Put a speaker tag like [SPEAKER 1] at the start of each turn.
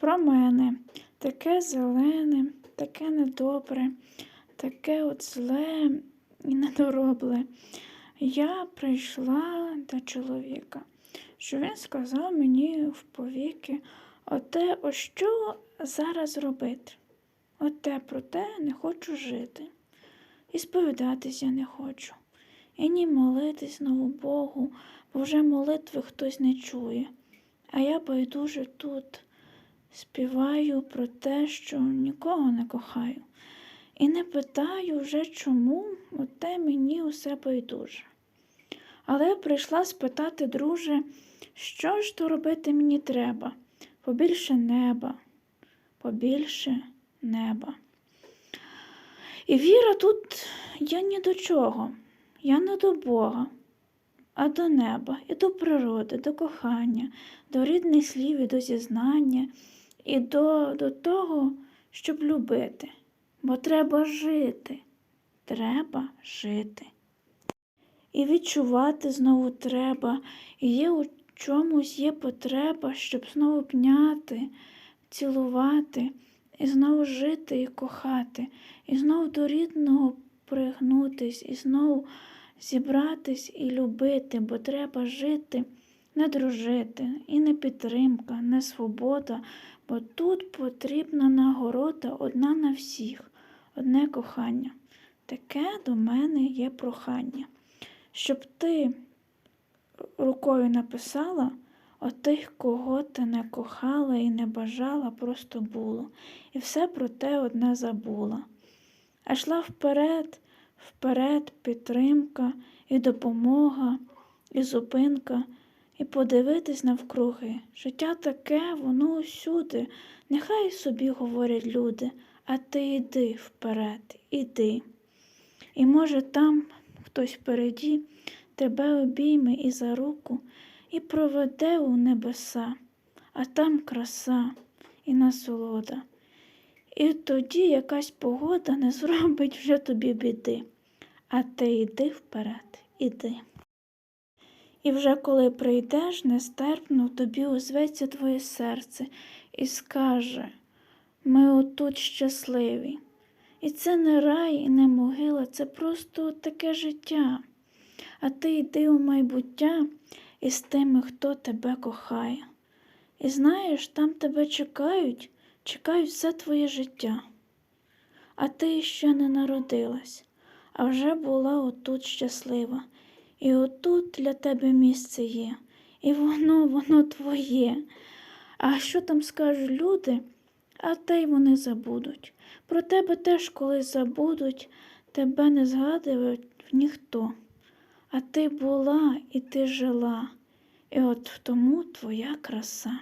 [SPEAKER 1] про мене. Таке зелене, таке недобре, таке от зле і недоробле. Я прийшла до чоловіка, що він сказав мені в повіки, оте, о що зараз робити. Оте про те не хочу жити. І сповідатись я не хочу. І ні молитись знову Богу, бо вже молитви хтось не чує. А я байдуже тут співаю про те, що нікого не кохаю. І не питаю вже чому, оте мені усе байдуже. Але прийшла спитати, друже, що ж то робити мені треба? Побільше неба, побільше неба. І віра тут я ні до чого, я не до Бога, а до неба, і до природи, до кохання, до рідних слів і до зізнання, і до, до того, щоб любити. Бо треба жити, треба жити. І відчувати знову треба, і є у чомусь є потреба, щоб знову пняти, цілувати, і знову жити і кохати, і знову до рідного пригнутись, і знову зібратись і любити, бо треба жити, не дружити, і не підтримка, не свобода, бо тут потрібна нагорода одна на всіх, одне кохання. Таке до мене є прохання, щоб ти рукою написала отих, кого ти не кохала і не бажала, просто було, і все про те одне забула. А йшла вперед, вперед підтримка і допомога, і зупинка, і подивитись навкруги. Життя таке, воно усюди, нехай собі говорять люди, а ти йди вперед, іди. І може там хтось впереді тебе обійме і за руку, і проведе у небеса, а там краса і насолода. І тоді якась погода не зробить вже тобі біди, а ти йди вперед, іди. І вже коли прийдеш, нестерпно тобі озветься твоє серце і скаже ми отут щасливі. І це не рай і не могила, це просто таке життя. А ти йди у майбуття із тими, хто тебе кохає. І знаєш, там тебе чекають, чекають все твоє життя. А ти ще не народилась, а вже була отут щаслива. І отут для тебе місце є, і воно, воно твоє. А що там скажуть люди, а те й вони забудуть. Про тебе теж колись забудуть, тебе не згадують ніхто. А ти була і ти жила, і от тому твоя краса.